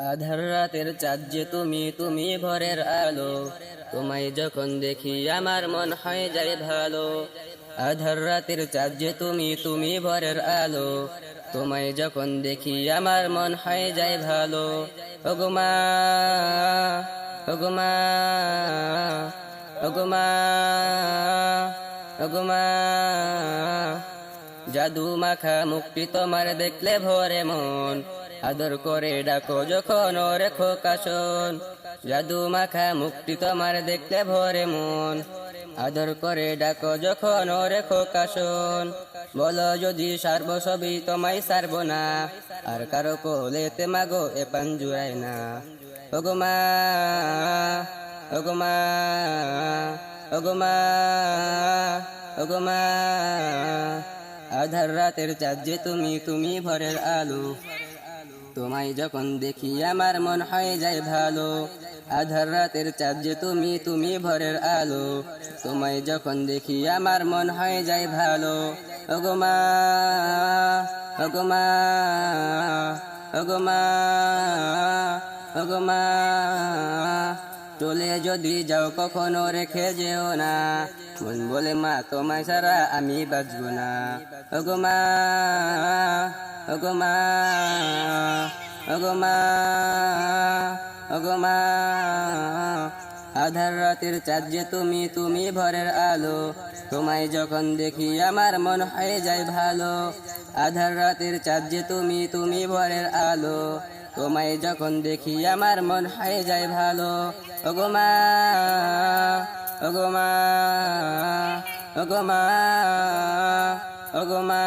আধার রাতের চাঁদ যে তুমি তুমি ভরের আলো। তোমায় যখন দেখি আমার মন হয়ে যায় ভালো। আধার রাতের চাঁদ যে তুমি তুমি ভরের আলো। তোমায় যখন দেখি আমার মন হয়ে যায় ভালো। ওগমা ওগমা ওগমা ওগমা জাদু মাখা মুক্তি তোমার দেখলে ভরে মন। আদর করে ডাকো যখন ও রেখো কাশন জাদু মাখা মুক্তি তোমার দেখতে ভরে মন। আদর করে ডাকো যখন ও রেখো কাশন বলো যদি সারব সবই তোমায় সারব না। আর কারও কোলেতে মাগো এ পাঞ্জুরাই না। ওগমা ওগমা ওগমা ওগমা আধার রাতের চাঁদ যে তুমি তুমি ভরের আলো। তোমায় যখন দেখি আমার মন হয়ে যায় ভালো। আধার রাতের চাঁদ যে তুমি তুমি ভরের আলো। তোমায় যখন দেখি আমার মন হয়ে যায় ভালো। ওগোমা ওগোমা ওগোমা ওগমা চলে যদি যাও কখনো রেখে যেও না। মন বলে, মা, তোমায় সারা আমি বাঁচব না। ওগো মা ওগো মা ওগো মা ওগমা ওগমা আধার রাতের চাঁদ যে তুমি তুমি ভরের আলো। তোমায় যখন দেখি আমার মন হয়ে যায় ভালো। আধার রাতের চাঁদ যে তুমি তুমি ভরের আলো। তোমায় যখন দেখি আমার মন হয়ে যায় ভালো। ওগমা ওগমা ওগমা ওগমা